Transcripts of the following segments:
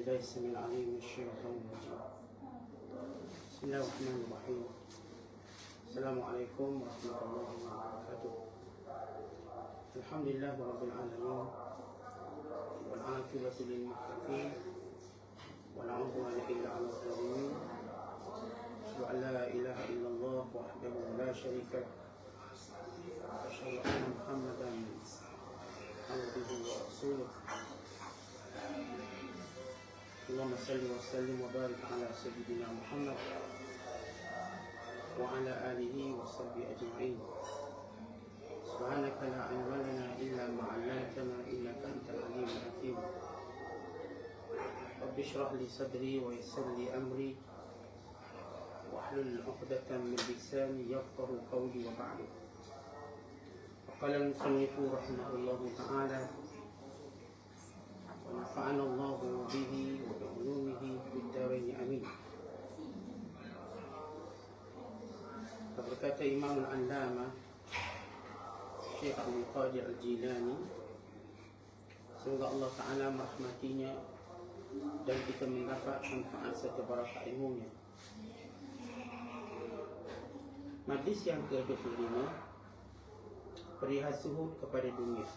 بالله السميع العليم من الشيطان الرجيم. بسم الله الرحمن الرحيم. السلام عليكم ورحمة الله وبركاته. الحمد لله رب العالمين. والعاقبة للمتقين. ولا عدوان إلا على الظالمين. أشهد أن لا إله إلا الله وحده لا شريك له. أشهد أن محمدا عبده ورسوله. اللهم صل وسلم وبارك على سيدنا محمد وعلى آله وصحبه أجمعين. سبحانك لا علم لنا إلا ما علمتنا إنك أنت العليم الحكيم. رب اشرح لي صدري ويسر لي أمري واحلل عقدة من لساني يفقه قولي وبعد وقال المصنف رحمه الله تعالى ونفعنا الله به وبعلومه في الدارين امين berkata Imam Al-Allama Syekh Abdul Qadir Al-Jilani Semoga Allah Ta'ala merahmatinya Dan kita mendapat manfaat serta barakah ilmunya Majlis yang ke-25 Perihal suhud kepada dunia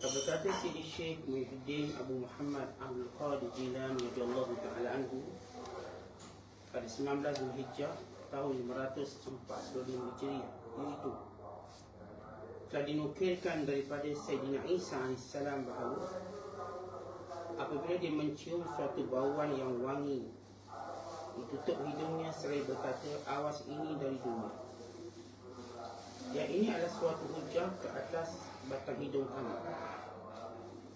Berkata Sidi Syekh Muhyiddin Abu Muhammad Abdul Qadir Jilani radhiyallahu taala anhu pada 19 Zulhijjah tahun 545 Hijriah iaitu telah dinukilkan daripada Sayyidina Isa AS bahawa apabila dia mencium suatu bauan yang wangi ditutup hidungnya seraya berkata awas ini dari dunia. Yang ini adalah suatu hujah ke atas batang hidung kamu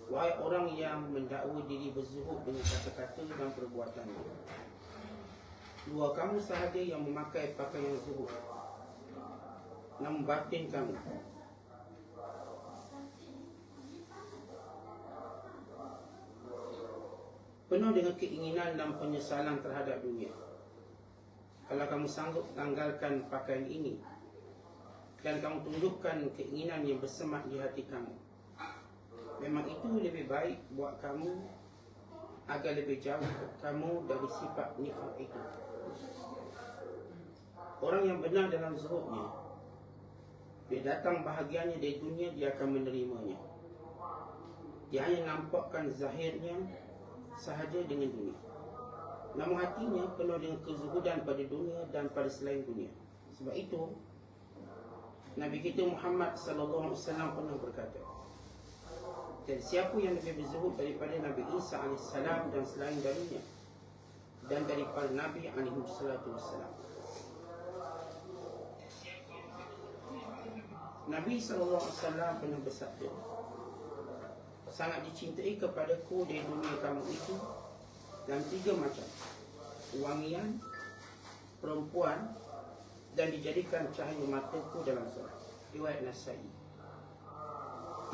Wahai orang yang mendakwa diri berzuhud dengan kata-kata dan perbuatannya Dua kamu sahaja yang memakai pakaian zuhud. Namun batin kamu. Penuh dengan keinginan dan penyesalan terhadap dunia. Kalau kamu sanggup tanggalkan pakaian ini Dan kamu tunjukkan keinginan yang bersemak di hati kamu. Memang itu lebih baik buat kamu Agar lebih jauh kamu dari sifat nifak itu. Orang yang benar dalam zuhudnya Dia datang bahagiannya dari dunia Dia akan menerimanya. Dia hanya nampakkan zahirnya Sahaja dengan dunia. Namun hatinya penuh dengan kezuhudan pada dunia Dan pada selain dunia. Sebab itu Nabi kita Muhammad sallallahu alaihi wasallam pernah berkata dan siapa yang lebih berzuhud daripada Nabi Isa AS dan selain darinya dan daripada Nabi AS Nabi SAW pernah bersabda Sangat dicintai kepadaku di dunia kamu itu Dan tiga macam. Wangian Perempuan Dan dijadikan cahaya mataku dalam surat. Riwayat Nasai.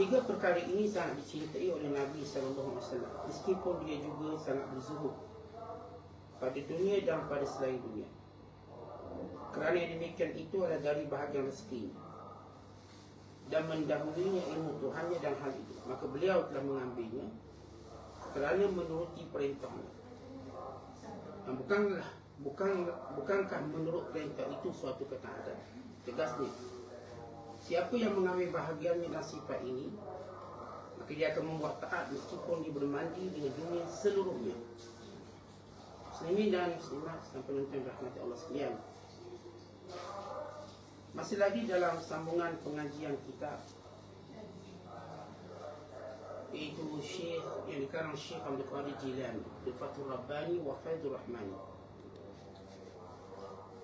Tiga perkara ini sangat dicintai oleh Nabi SAW Meskipun dia juga sangat berzuhud Pada dunia dan pada selain dunia. Kerana demikian itu adalah dari bahagian rezeki Dan mendahulunya ilmu Tuhannya dan hal itu. Maka beliau telah mengambilnya Kerana menuruti perintahnya. Dan bukanlah bukan Bukankah menurut perintah itu suatu ketaatan? Tegasnya Siapa yang mengambil bahagiannya dan sifat ini Maka dia akan membuat taat meskipun dia bermandi dengan dunia seluruhnya. Muslimin dan muslimat dan penonton rahmat Allah sekalian. Masih lagi dalam sambungan pengajian kita Iaitu Syekh yang dikarang Syekh Abdul Qadir Jilani Fatul Rabbani wa Faidul Rahmani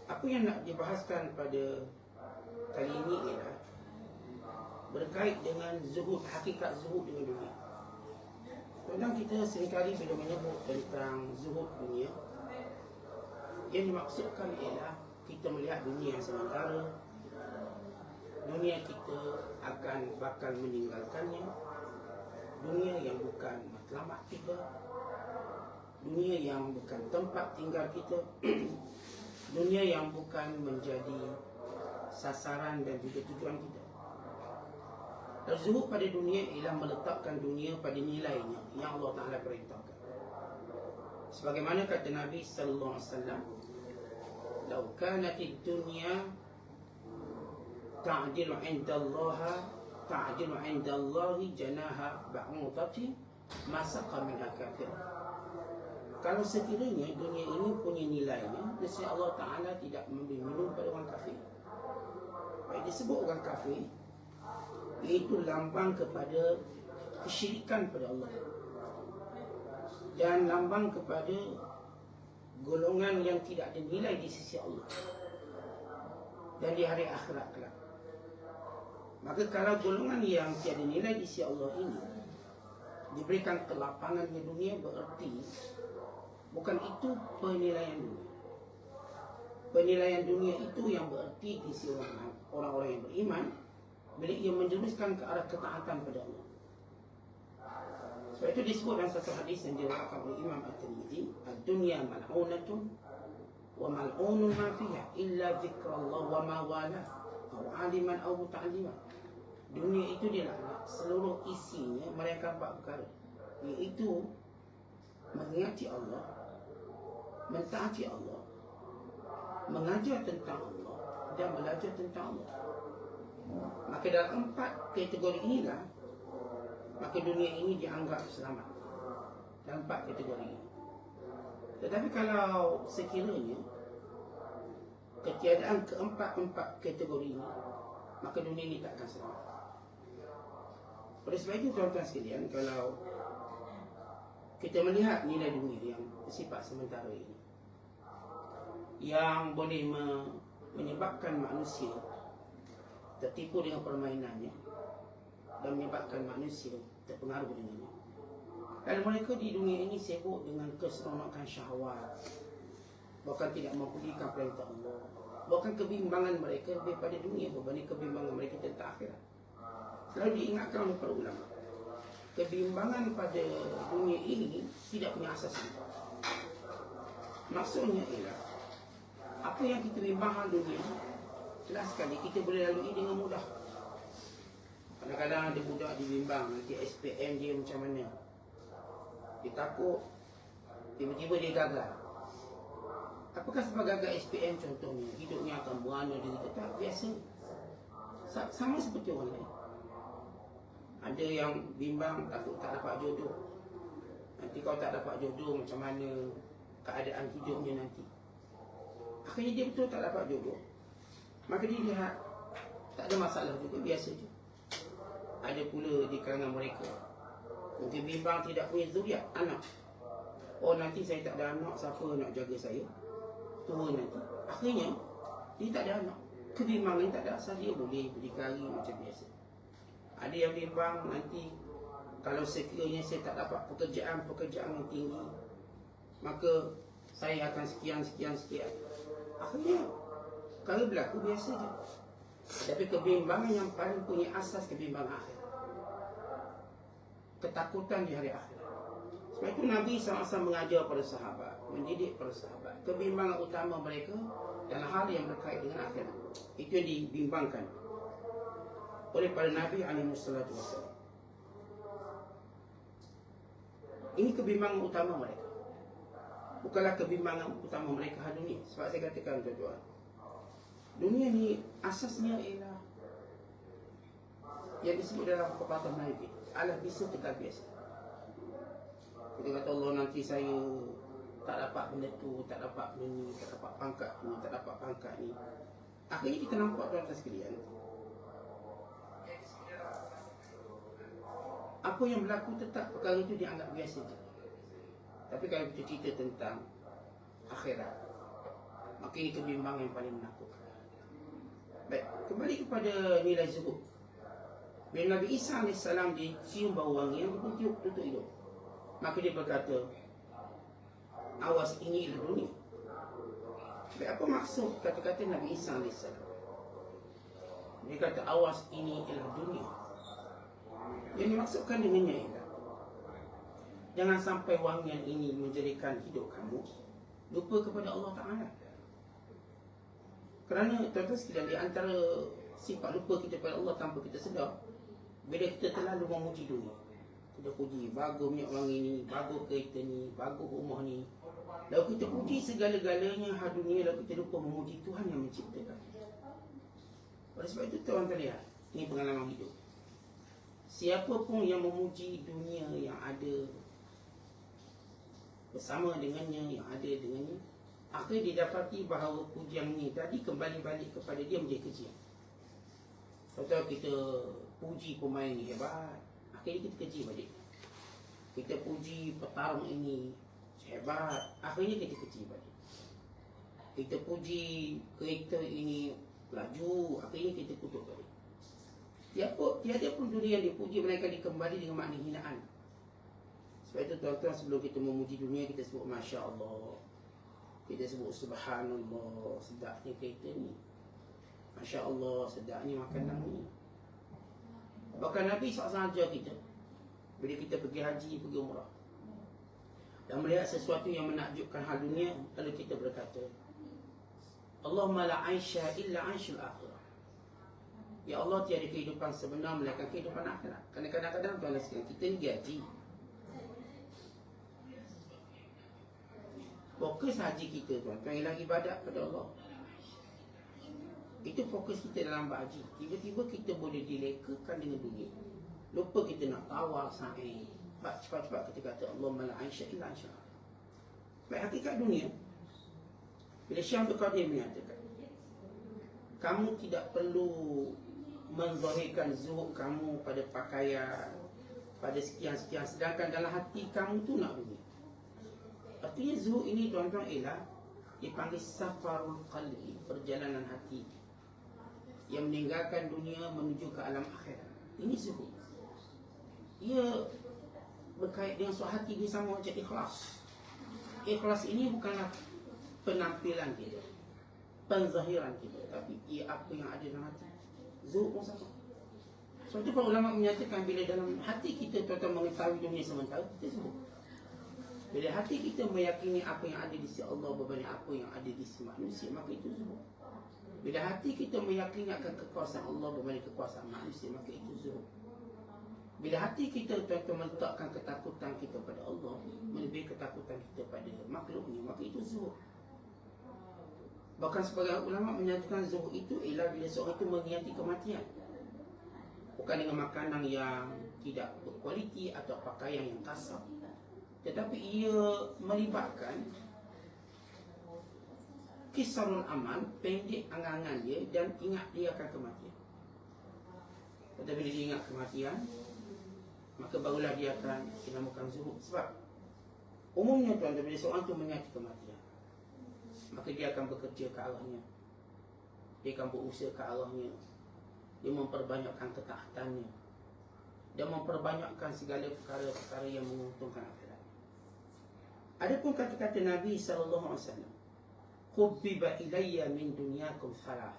Apa yang nak dibahaskan pada kali ini ialah berkait dengan zuhud, hakikat zuhud dengan dunia. Kadang kita seringkali bila menyebut tentang zuhud dunia, yang dimaksudkan ialah kita melihat dunia yang sementara, dunia kita akan bakal meninggalkannya, dunia yang bukan matlamat kita, dunia yang bukan tempat tinggal kita, dunia yang bukan menjadi sasaran dan juga tujuan kita. Zuhud pada dunia ialah meletakkan dunia pada nilainya yang Allah Taala perintahkan. Sebagaimana kata Nabi sallallahu alaihi wasallam, "Lau kanat ad-dunya ta'dilu 'inda Allah ta'dilu 'inda Allah janaha ba'udati ma saqa minha kafir." Kalau sekiranya dunia ini punya nilainya, nescaya Allah Taala tidak memberi minum pada orang kafir. Baik disebut orang kafir, Iaitu lambang kepada kesyirikan pada Allah. Dan lambang kepada golongan yang tidak ada nilai di sisi Allah. Dan di hari akhirat kelak. Maka kalau golongan yang tiada nilai di sisi Allah ini Diberikan kelapangan di dunia bererti Bukan itu penilaian dunia Penilaian dunia itu yang bererti di sisi orang-orang yang beriman bila ia menjuruskan ke arah ketaatan pada Allah. Sebab itu disebut dalam satu hadis yang diriwayatkan oleh Imam At-Tirmizi, "Ad-dunya mal'unatun wa mal'unun ma fiha illa dzikrullah wa ma wala aw 'aliman aw muta'alliman." Dunia itu dia nak seluruh isinya mereka empat perkara. Iaitu mengingati Allah, mentaati Allah, mengajar tentang Allah. Dan belajar tentang Allah. Maka dalam empat kategori inilah Maka dunia ini dianggap selamat. Dalam empat kategori ini. Tetapi kalau sekiranya Ketiadaan keempat-empat kategori ini Maka dunia ini tak akan selamat. Oleh sebab itu tuan-tuan sekalian Kalau kita melihat nilai dunia yang bersifat sementara ini Yang boleh menyebabkan manusia tertipu dengan permainannya dan menyebabkan manusia terpengaruh dengannya. Dan mereka di dunia ini sibuk dengan keseronokan syahwat. Bahkan tidak mempunyai perintah Allah. Bahkan kebimbangan mereka lebih pada dunia berbanding kebimbangan mereka tentang akhirat. Selalu diingatkan oleh para ulama. Kebimbangan pada dunia ini tidak punya asas. Maksudnya ialah apa yang kita bimbangkan dunia Jelas sekali kita boleh lalui dengan mudah. Kadang-kadang ada budak dibimbang Nanti SPM dia macam mana. Dia takut Tiba-tiba dia gagal. Apakah sebab gagal SPM contohnya? Hidupnya akan berana kata Tak? Biasa. Sama seperti orang lain. Ada yang bimbang takut tak dapat jodoh. Nanti kau tak dapat jodoh macam mana Keadaan hidupnya nanti Akhirnya dia betul tak dapat jodoh. Maka dia lihat Tak ada masalah juga, biasa je. Ada pula di kalangan mereka. Mungkin bimbang tidak punya zuriat, anak. Oh nanti saya tak ada anak, siapa nak jaga saya? Tua nanti. Akhirnya, dia tak ada anak. Kebimbangan tak ada asal, dia boleh berdikari macam biasa. Ada yang bimbang nanti Kalau sekiranya saya tak dapat pekerjaan-pekerjaan yang tinggi Maka saya akan sekian, sekian, sekian Akhirnya Perkara berlaku biasa je. Tapi kebimbangan yang paling punya asas kebimbangan akhir Ketakutan di hari akhir Sebab itu Nabi sama-sama mengajar para sahabat Mendidik para sahabat. Kebimbangan utama mereka Dalam hal yang berkait dengan akhir Itu yang dibimbangkan Oleh para Nabi SAW Ini kebimbangan utama mereka Bukanlah kebimbangan utama mereka hari ini Sebab saya katakan tuan-tuan Dunia ni asasnya ialah yang disebut dalam pepatah Melayu Allah bisa tegak biasa. Kita kata Allah nanti saya tak dapat benda tu, tak dapat benda ni, tak dapat pangkat tu, tak dapat pangkat ni. Akhirnya kita nampak tuan-tuan sekalian. Apa yang berlaku tetap perkara itu dianggap biasa je. Tapi kalau kita cerita tentang akhirat, maka ini kebimbangan yang paling menakutkan. Baik, kembali kepada nilai zuhud. Bila Nabi Isa AS dicium bau wangi yang pun tiup tutup hidung. Maka dia berkata, awas ini ialah dunia. Baik, apa maksud kata-kata Nabi Isa AS? Dia kata, awas ini ialah dunia. Yang dimaksudkan dengannya ialah, jangan sampai wangian ini menjadikan hidup kamu lupa kepada Allah Ta'ala. Kerana tuan-tuan sekalian di antara sifat lupa kita pada Allah tanpa kita sedar Bila kita terlalu memuji dunia Kita puji bagus minyak wangi ni Bagus kereta ni Bagus rumah ni. Lalu kita puji segala-galanya hal dunia Lalu kita lupa memuji Tuhan yang menciptakan. Oleh sebab itu tuan terlihat Ini pengalaman hidup. Siapa pun yang memuji dunia yang ada Bersama dengannya Yang ada dengannya Akhirnya didapati bahawa pujian ni Tadi kembali balik kepada dia menjadi kejian Contoh kita puji pemain ni hebat Akhirnya kita keji balik. Kita puji petarung ini hebat Akhirnya kita keji balik. Kita puji kereta ini laju Akhirnya kita kutuk balik. Tiada, tiada pun dunia yang dipuji Mereka dikembali dengan makna hinaan Sebab itu tuan-tuan sebelum kita memuji dunia Kita sebut Masya Allah Kita sebut Subhanallah Sedapnya kereta ni. Masya Allah sedapnya makanan ni. Bahkan Nabi SAW ajar kita Bila kita pergi haji, pergi umrah Dan melihat sesuatu yang menakjubkan hal dunia Lalu kita berkata Allahumma la aisha illa aishul akhirah. Ya Allah tiada kehidupan sebenar melainkan kehidupan akhirat. Kadang-kadang tuan sekalian kita ni gaji Fokus haji kita tuan-tuan ialah ibadat kepada Allah itu fokus kita dalam berhaji. Tiba-tiba kita boleh dilekakan dengan dunia. Lupa kita nak tawar sa'i. Cepat-cepat kita kata Allah mala aisyah illa aisyah. Baik hakikat dunia. Bila Syekh Abdul Qadir menyatakan. Kamu tidak perlu menzahirkan zuhud kamu pada pakaian. Pada sekian-sekian. Sedangkan dalam hati kamu tu nak dunia. Artinya zuhud ini tuan-tuan ialah dipanggil safarul qalbi. Perjalanan hati yang meninggalkan dunia menuju ke alam akhirat. Ini zuhud. Ia berkait dengan suatu hati dia sama macam ikhlas. Ikhlas ini bukanlah penampilan kita, penzahiran kita, tapi ia apa yang ada dalam hati. Zuhud pun sama. Sebab itu para ulama menyatakan bila dalam hati kita tuan mengetahui dunia sementara, kita zuhud. Bila hati kita meyakini apa yang ada di sisi Allah berbanding apa yang ada di sisi manusia, maka itu zuhud. Bila hati kita meyakini akan kekuasaan Allah berbanding kekuasaan manusia Maka itu zuhud Bila hati kita tuan-tuan meletakkan ketakutan kita pada Allah Melebihi ketakutan kita pada makhluknya Maka itu zuhud Bahkan sebagai ulama menyatakan zuhud itu Ialah bila seorang itu mengiati kematian. Bukan dengan makanan yang tidak berkualiti Atau pakaian yang kasar Tetapi ia melibatkan kisarul aman pendek angan-angan dia dan ingat dia akan kematian. Tetapi dia ingat kematian, maka barulah dia akan dinamakan zuhud. Sebab umumnya tuan bila seorang tu mengingat kematian, maka dia akan bekerja ke arahnya. Dia akan berusaha ke arahnya. Dia memperbanyakkan ketaatannya. Dia memperbanyakkan segala perkara-perkara yang menguntungkan akhirat. Adapun kata-kata Nabi sallallahu alaihi wasallam Hubbiba ilayya min dunyakum salah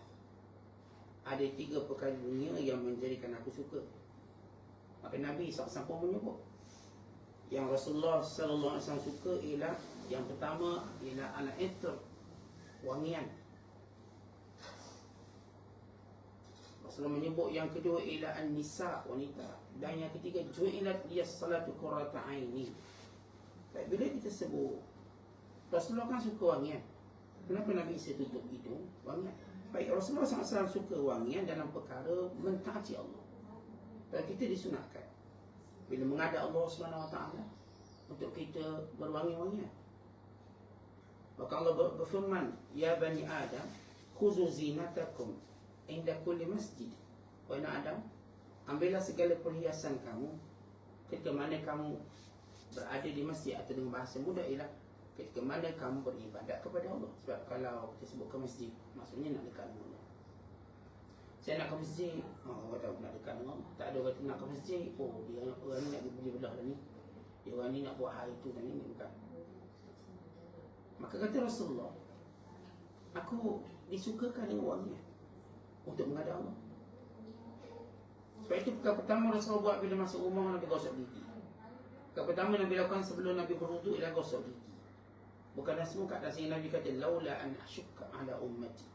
Ada tiga perkara dunia yang menjadikan aku suka. Maka Nabi SAW pun menyebut Yang Rasulullah SAW suka ialah Yang pertama ialah anak eter Wangian. Rasulullah menyebut yang kedua ialah an-nisa wanita. Dan yang ketiga ju'ilat dia salatu qurrata aini. Bila kita sebut Rasulullah kan suka wangian. Kenapa Nabi Isa tutup hidung wangian? Baik Rasulullah SAW suka wangian dalam perkara mentaati Allah. Dan kita disunatkan bila menghadap Allah SWT untuk kita berwangi-wangian. Maka Allah berfirman, Ya Bani Adam, khuzu zinatakum inda kulli masjid. Wahai Adam, ambillah segala perhiasan kamu ketika mana kamu berada di masjid atau dengan bahasa mudah ialah ketika mana kamu beribadat kepada Allah. Sebab kalau kita sebut ke masjid maksudnya nak dekat dengan Allah. Saya nak ke masjid oh, orang kata nak dekat dengan Allah. Tak ada orang nak ke masjid oh dia orang ni nak beli belah ni. Dia orang ni nak buat hari tu dan ini bukan. Maka kata Rasulullah aku disukakan dengan wangi untuk menghadap Allah. Sebab itu perkara pertama Rasulullah buat bila masuk rumah Nabi gosok gigi Perkara pertama Nabi lakukan sebelum Nabi berwuduk ialah gosok gigi Bukanlah semua kata sehingga Nabi kata laula an asyukka ala ummati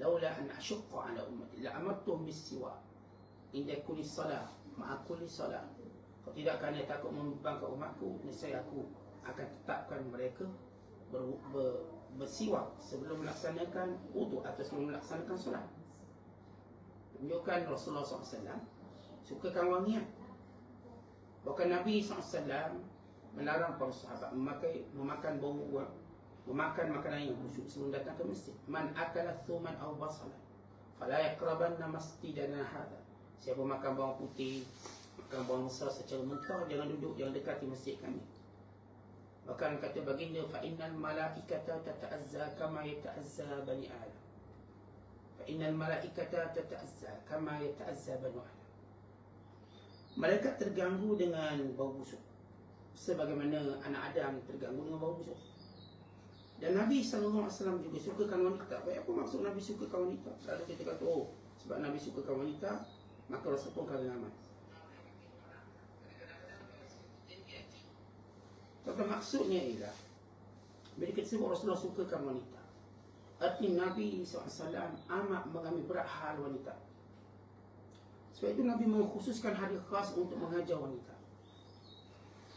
laula an asyukka ala ummati la amartuhum bis siwa inda kulli salah ma'akuli solat. Kalau tidak kerana takut membebankan umatku, nescaya aku akan tetapkan mereka ber, ber, bersiwak sebelum melaksanakan wudu atau sebelum melaksanakan solat. Tunjukkan Rasulullah SAW sukakan wangian. Bahkan Nabi SAW melarang para sahabat memakai memakan bau memakan makanan yang busuk sebelum datang ke masjid. Man akala thuman aw basala fala yaqrabanna masjidana hadha. Siapa makan bawang putih, makan bawang besar secara mentah jangan duduk jangan dekati masjid kami. Bahkan kata baginda fa innal malaikata tata'azza kama yata'azza bani adam. Fa innal malaikata tata'azza kama yata'azza bani adam. Malaikat terganggu dengan bau busuk sebagaimana anak Adam terganggu dengan bau busuk. Dan Nabi SAW juga sukakan wanita. Baik apa maksud Nabi sukakan wanita? Kalau kita kata, oh, sebab Nabi sukakan wanita, maka Rasul pun kahwin aman. Tapi maksudnya ialah, bila kita sebut Rasulullah sukakan wanita, arti Nabi SAW amat mengambil berat hal wanita. Sebab itu Nabi mengkhususkan hari khas untuk mengajar wanita.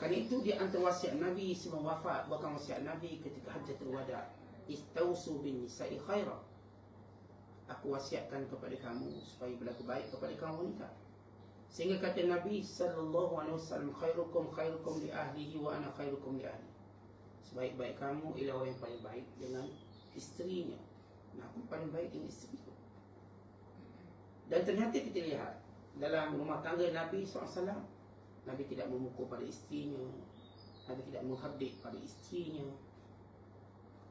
Kerana itu di antara wasiat Nabi sebelum wafat Bukan wasiat Nabi ketika hajatul wada Istausu bin nisa'i khairah Aku wasiatkan kepada kamu Supaya berlaku baik kepada kamu wanita. Sehingga kata Nabi Sallallahu alaihi wasallam Khairukum khairukum li ahlihi Wa ana khairukum li ahli. Sebaik-baik kamu ialah orang yang paling baik Dengan isterinya. Nah aku paling baik dengan isteri Dan ternyata kita lihat Dalam rumah tangga Nabi SAW Nabi tidak memukul pada istrinya. Nabi tidak menghabdik pada istrinya.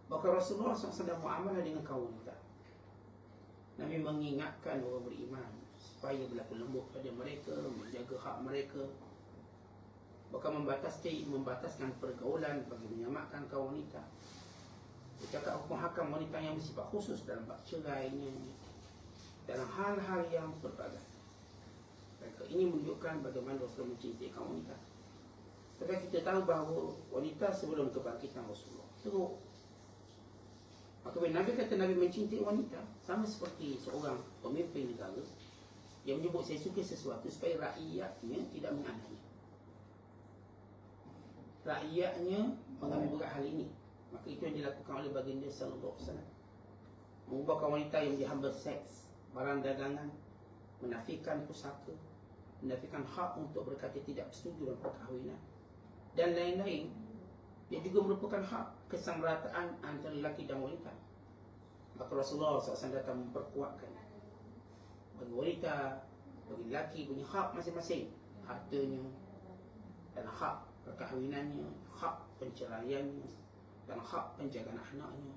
Bahkan Rasulullah SAW muamalah dengan kaum wanita Nabi mengingatkan orang beriman Supaya berlaku lembut pada mereka Menjaga hak mereka. Bahkan membatasi, membataskan pergaulan Bagi menyamakan kaum wanita. Dia cakap hukum hakam wanita yang bersifat khusus Dalam bak cerainya Dalam hal-hal yang berbagai ini menunjukkan bagaimana Rasulullah mencintai kaum wanita. Tapi kita tahu bahawa wanita sebelum kebangkitan Rasulullah teruk. Maka bila Nabi kata Nabi mencintai wanita sama seperti seorang pemimpin negara yang menyebut saya suka sesuatu supaya rakyatnya tidak menganggapnya. Rakyatnya mengambil berat hal ini. Maka itu yang dilakukan oleh baginda sallallahu alaihi wasallam. Mengubahkan wanita yang dihamba seks, barang dagangan, menafikan pusaka, menafikan hak untuk berkata tidak setuju dengan perkahwinan. Dan lain-lain dia juga merupakan hak kesamarataan antara lelaki dan wanita. Maka Rasulullah SAW datang memperkuatkan. Bagi wanita bagi lelaki punya hak masing-masing. Hartanya dan hak perkahwinannya hak penceraiannya dan hak penjagaan anaknya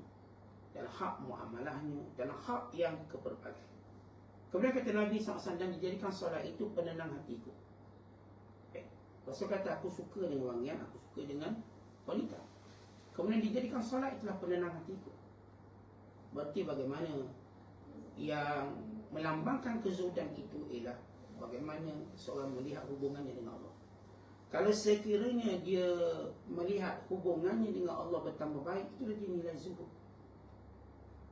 dan hak muamalahnya dan hak yang keperbagian Kemudian kata Nabi SAW dan dijadikan solat itu penenang hatiku. Eh, Rasul kata aku suka dengan wangian, aku suka dengan wanita. Kemudian dijadikan solat itulah penenang hatiku. Berarti bagaimana yang melambangkan kezudan itu ialah bagaimana seorang melihat hubungannya dengan Allah. Kalau sekiranya dia melihat hubungannya dengan Allah bertambah baik, itu dia nilai zuhud.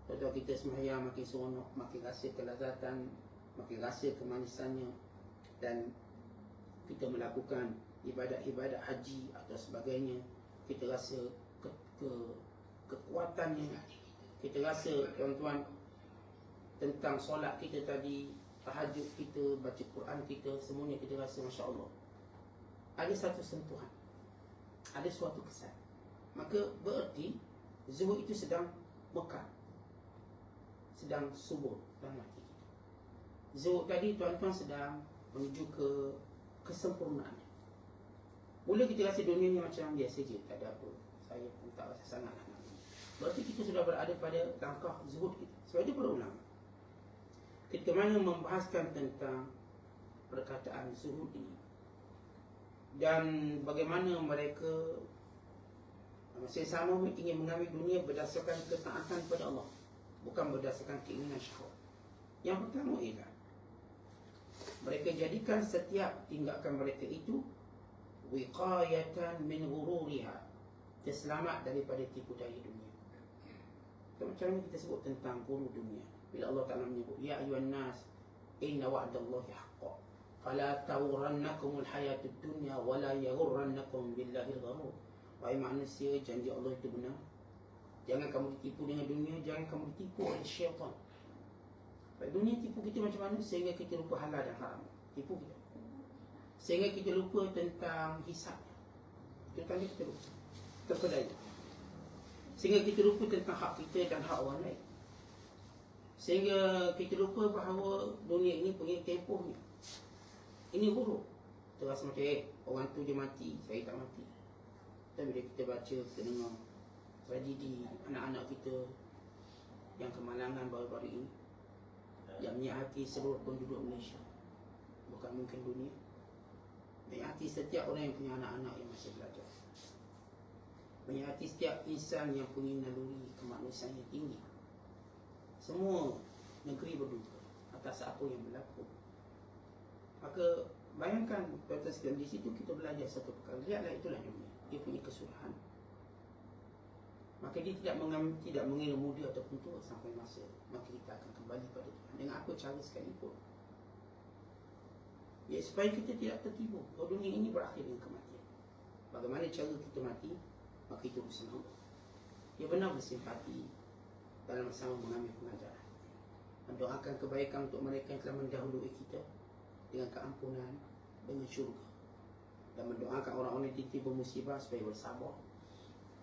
Contoh kita semayang makin seronok, makin rasa kelazatan, makin rasa kemanisannya dan kita melakukan ibadat-ibadat haji atau sebagainya, kita rasa ke, ke, kekuatannya, kita rasa tuan-tuan tentang solat kita tadi, tahajud kita, baca Quran kita, semuanya kita rasa Masya Allah. Ada satu sentuhan, ada suatu kesan. Maka berarti zuhud itu sedang mekar sedang subur dalam hati kita. Zuhud tadi tuan-tuan sedang menuju ke kesempurnaan. Mula kita rasa dunia ni macam biasa je, tak ada apa. Saya pun tak rasa sangat nak Berarti kita sudah berada pada langkah zuhud kita. Sebab itu berulang. Ketika mana membahaskan tentang perkataan zuhud ini. Dan bagaimana mereka masih sama ingin mengambil dunia berdasarkan ketaatan kepada Allah bukan berdasarkan keinginan syahwat. Yang pertama ialah mereka jadikan setiap tindakan mereka itu wiqayatan min ghururiha terselamat daripada tipu daya dunia. Itu macam mana kita sebut tentang guru dunia. Bila Allah Ta'ala menyebut Ya ayuhan nas Inna wa'dallahi haqqa Fala tawrannakumul hayatud dunya wala yaghurrannakum billahi al-gharur. Wahai manusia, janji Allah itu benar. Jangan kamu ditipu dengan dunia, jangan kamu ditipu oleh syaitan. Baik, dunia tipu kita macam mana sehingga kita lupa halal dan haram. Tipu kita. Sehingga kita lupa tentang hisap. Itu tanda kita lupa. Terpedaya. Sehingga kita lupa tentang hak kita dan hak orang lain. Sehingga kita lupa bahawa dunia ini punya tempohnya. Ini buruk. Terasa macam, eh, orang tu dia mati, saya tak mati. Tapi bila kita baca, kita dengar tragedi anak-anak kita yang kemalangan baru-baru ini yang menyakiti seluruh penduduk Malaysia bukan mungkin dunia menyakiti setiap orang yang punya anak-anak yang masih belajar. Menyakiti setiap insan yang punya naluri kemanusiaan yang tinggi. Semua negeri berduka atas apa yang berlaku. Maka bayangkan atas di situ kita belajar satu perkara. Lihatlah itulah dunia. Dia punya kesudahan maka dia tidak mengam, tidak mengira muda ataupun tua sampai masa maka kita akan kembali pada Tuhan. Dengan apa cara sekalipun ya supaya kita tidak tertipu. Bahawa dunia ini berakhir dengan kematian. Bagaimana cara kita mati maka itu bersama dia benar bersimpati dalam sama mengambil pengajaran. Mendoakan kebaikan untuk mereka yang telah mendahului kita dengan keampunan dengan syurga. Dan mendoakan orang-orang yang ditimpa musibah supaya bersabar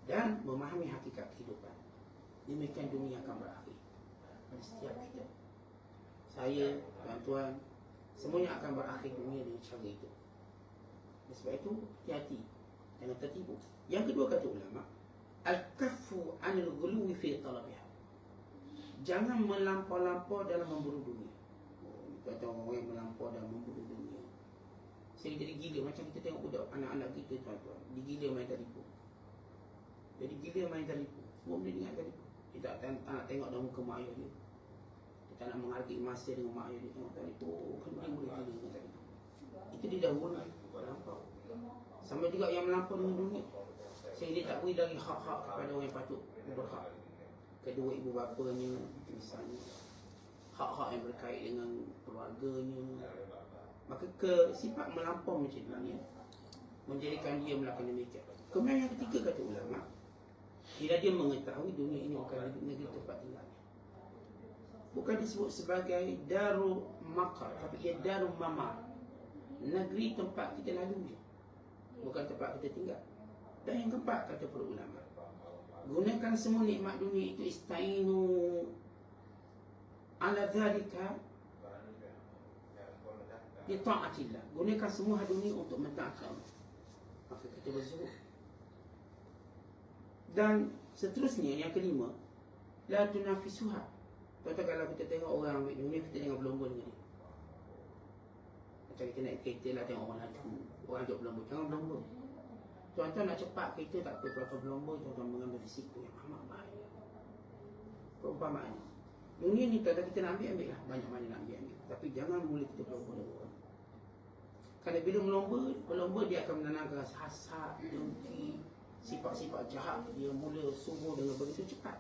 dan memahami hakikat kehidupan. Demikian dunia akan berakhir pada setiap kita. Saya, tuan-tuan, semuanya akan berakhir dunia dengan cara itu. Dan sebab itu, hati-hati. Jangan tertipu. Yang kedua kata ulama, Al-kafu anil guluwi fi talabiha. Jangan melampau-lampau dalam memburu dunia. Oh, kata orang yang melampau dalam memburu dunia. Saya jadi gila macam kita tengok budak anak-anak kita tuan-tuan. Digila main telefon. Jadi gila main telefon Semua benda dengan telefon. Dia tak, tak, nak tengok dalam muka mak ayah dia. Tak nak menghargai masa dengan mak ayah dia Tengok telefon. Kan dia boleh gila dengan telefon. Itu dia dah guna Sama juga yang melampau dengan dunia. Sehingga dia tak beri lagi hak-hak kepada orang yang patut berhak. Kedua ibu bapanya Misalnya. Hak-hak yang berkait dengan keluarganya. Maka ke sifat melampau macam ni Menjadikan dia melakukan demikian. Kemudian yang ketiga kata ulama bila dia mengetahui dunia ini bukan negeri tempat tinggalnya. Bukan disebut sebagai Daru Makar Tapi ia Daru Mamar. Negeri tempat kita lalu je Bukan tempat kita tinggal. Dan yang keempat kata para ulama Gunakan semua nikmat dunia itu Istainu Ala dhalika Di ta'atillah. Gunakan semua dunia untuk mentaatkan Maka kita berzuhud dan seterusnya yang kelima La tunafisuha Contoh kalau kita tengok orang ambil dunia Kita tengok berlomba dengan dia Macam kita naik kereta lah Tengok orang laju. Orang ajak berlomba Jangan berlomba Tuan-tuan nak cepat kereta tak apa. Tuan-tuan berlomba Tuan-tuan mengambil risiko yang amat bahaya. Perumpamaan Dunia ni tuan-tuan kita nak ambil Ambil lah. Banyak mana nak ambil ambil. Tapi jangan mula kita berlomba dengan orang. Kerana bila berlomba Berlomba dia akan menanamkan rasa hasad Dengki sifat-sifat jahat dia mula subuh dengan begitu cepat.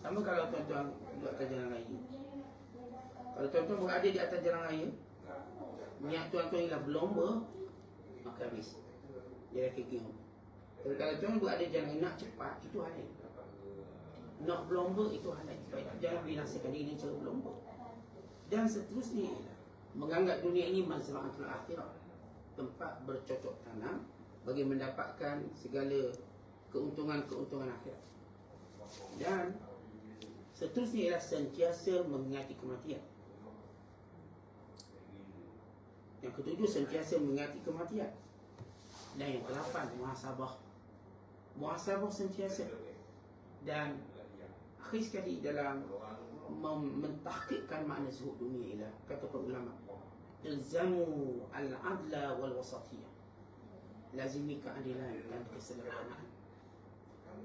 Sama kalau tuan-tuan duduk atas jalan raya. Kalau tuan-tuan berada di atas jalan raya, niat tuan-tuan ialah berlomba, maka habis. Dia dah kekeh. Tapi kalau tuan berada di jalan nak cepat, itu hal. Nak berlomba, itu hal. Jangan binasakan diri cara berlomba. Dan seterusnya ialah menganggap dunia ini mazra'atul akhirah. Tempat bercocok tanam bagi mendapatkan segala keuntungan-keuntungan akhirat. Dan seterusnya ialah sentiasa mengingati kematian. Yang ketujuh sentiasa mengingati kematian. Dan yang kelapan muhasabah. Muhasabah sentiasa. Dan akhir sekali dalam mentahkikkan makna zuhud dunia ialah kata para ulama ilzamu al-adla wal wasatiyah lazimi keadilan dan kesederhanaan.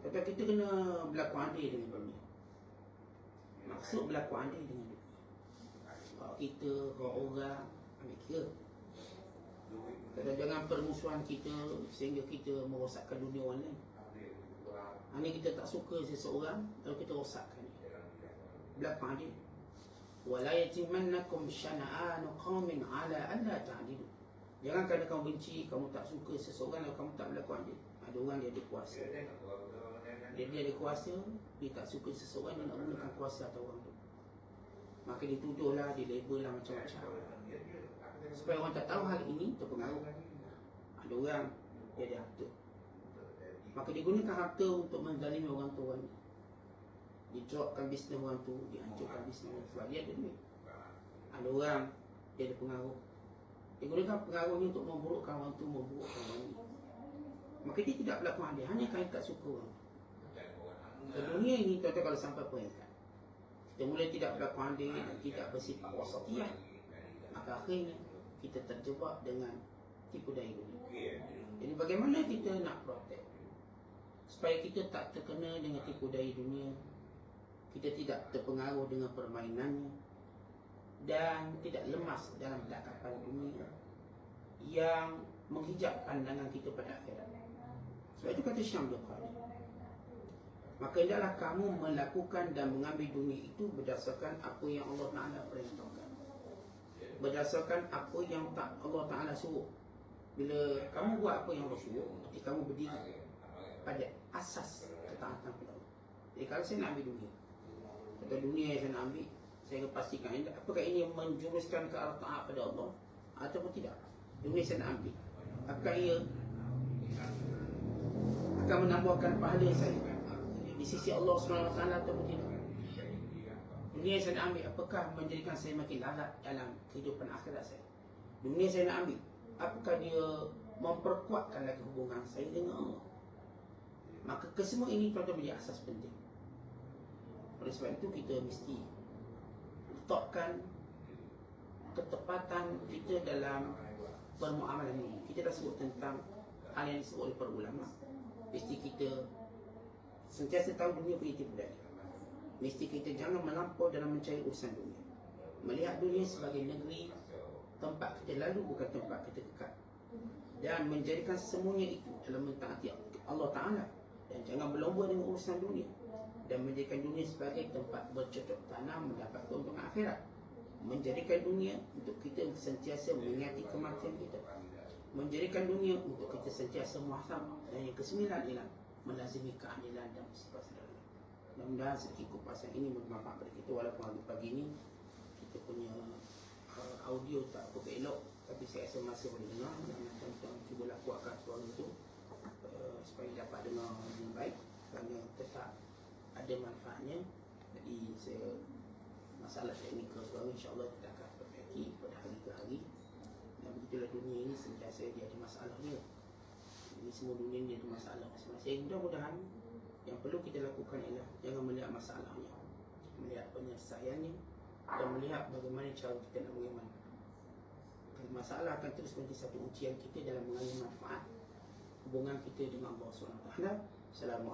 Tapi kita kena berlaku adil dengan dunia. Maksud berlaku adil dengan dunia. Kalau kita, kalau orang, ambil kira. Jangan permusuhan kita sehingga kita merosakkan dunia orang lain. Ini kita tak suka seseorang, kalau kita rosakkan dia. Berlaku adil. yatimannakum syana'anu qaumin ala alla ta'dilu jangan kerana kamu benci kamu tak suka seseorang dan kamu tak berlaku adil ada orang dia ada kuasa. Dia, dia ada kuasa dia tak suka seseorang dia nak gunakan kuasa atas orang tu. Maka dituduhlah dia label lah macam-macam. Supaya orang tak tahu hari ini terpengaruh. Ada orang dia ada harta. Maka dia gunakan harta untuk menzalimi orang tu orang ni. Dia dropkan bisnes orang tu dia hancurkan bisnes orang tu. Sebab dia ada duit. Ada orang dia ada pengaruh dia gunakan pengaruh ni untuk memburukkan orang tu memburukkan orang ni. Maka dia tidak berlaku adil. Hanya kerana tak suka orang. Dunia ini tuan-tuan kalau sampai peringkat kita mulai tidak berlaku adil dan tidak bersifat wasatiyah. Maka akhirnya kita terjebak dengan tipu daya dunia. Jadi bagaimana kita nak protect? Supaya kita tak terkena dengan tipu daya dunia kita tidak terpengaruh dengan permainannya dan tidak lemas dalam takapan dunia yang menghijab pandangan kita pada akhirat. Sebab itu kata Syam Bukhari maka hendaklah kamu melakukan dan mengambil dunia itu berdasarkan apa yang Allah Ta'ala perintahkan. Berdasarkan apa yang tak Allah Ta'ala suruh. Bila kamu buat apa yang Allah suruh Nanti kamu berdiri pada asas ketaatan kepada Allah. Jadi kalau saya nak ambil dunia Atau dunia yang saya nak ambil Saya akan pastikan Apakah ini menjuruskan ke arah taat pada Allah? Ataupun tidak? Dunia saya nak ambil. Apakah ia Akan menambahkan pahala saya Di sisi Allah SWT ataupun tidak? Dunia saya nak ambil. Apakah menjadikan saya makin larat Dalam kehidupan akhirat saya? Dunia saya nak ambil. Apakah dia memperkuatkan lagi hubungan saya dengan Allah? Maka kesemua ini perlu menjadi asas penting. Oleh sebab itu kita mesti letakkan ketepatan kita dalam permuamalan ini. Kita dah sebut tentang hal yang disebut oleh para ulama. Mesti kita sentiasa tahu dunia punya tipu daya. Mesti kita jangan melampau dalam mencari urusan dunia. Melihat dunia sebagai negeri tempat kita lalu bukan tempat kita kekal. Dan menjadikan semuanya itu dalam mentaati Allah Ta'ala. Dan jangan berlomba dengan urusan dunia dan menjadikan dunia sebagai tempat bercocok tanam mendapat keuntungan akhirat. Menjadikan dunia untuk kita sentiasa mengingati kematian kita. Menjadikan dunia untuk kita sentiasa muhasabah dan yang kesembilan ialah melazimi keadilan dan sederhana mudah-mudahan sedikit kupasan ini bermanfaat pada kita walaupun pagi ini kita punya uh, audio tak apa elok tapi saya rasa masih boleh dengar dan tuan-tuan cubalah kuatkan suara itu uh, supaya dapat dengar dengan baik kerana tetap ada manfaatnya jadi saya masalah teknikal suara insyaAllah kita akan perbaiki pada hari ke hari dan begitulah dunia ini sentiasa dia ada masalah dia ini semua dunia ini ada masalah masing-masing mudah-mudahan yang perlu kita lakukan ialah jangan melihat masalahnya melihat penyelesaiannya dan melihat bagaimana cara kita nak bagaimana. Masalah akan terus menjadi satu ujian kita dalam mengambil manfaat hubungan kita dengan Allah SWT. Assalamualaikum.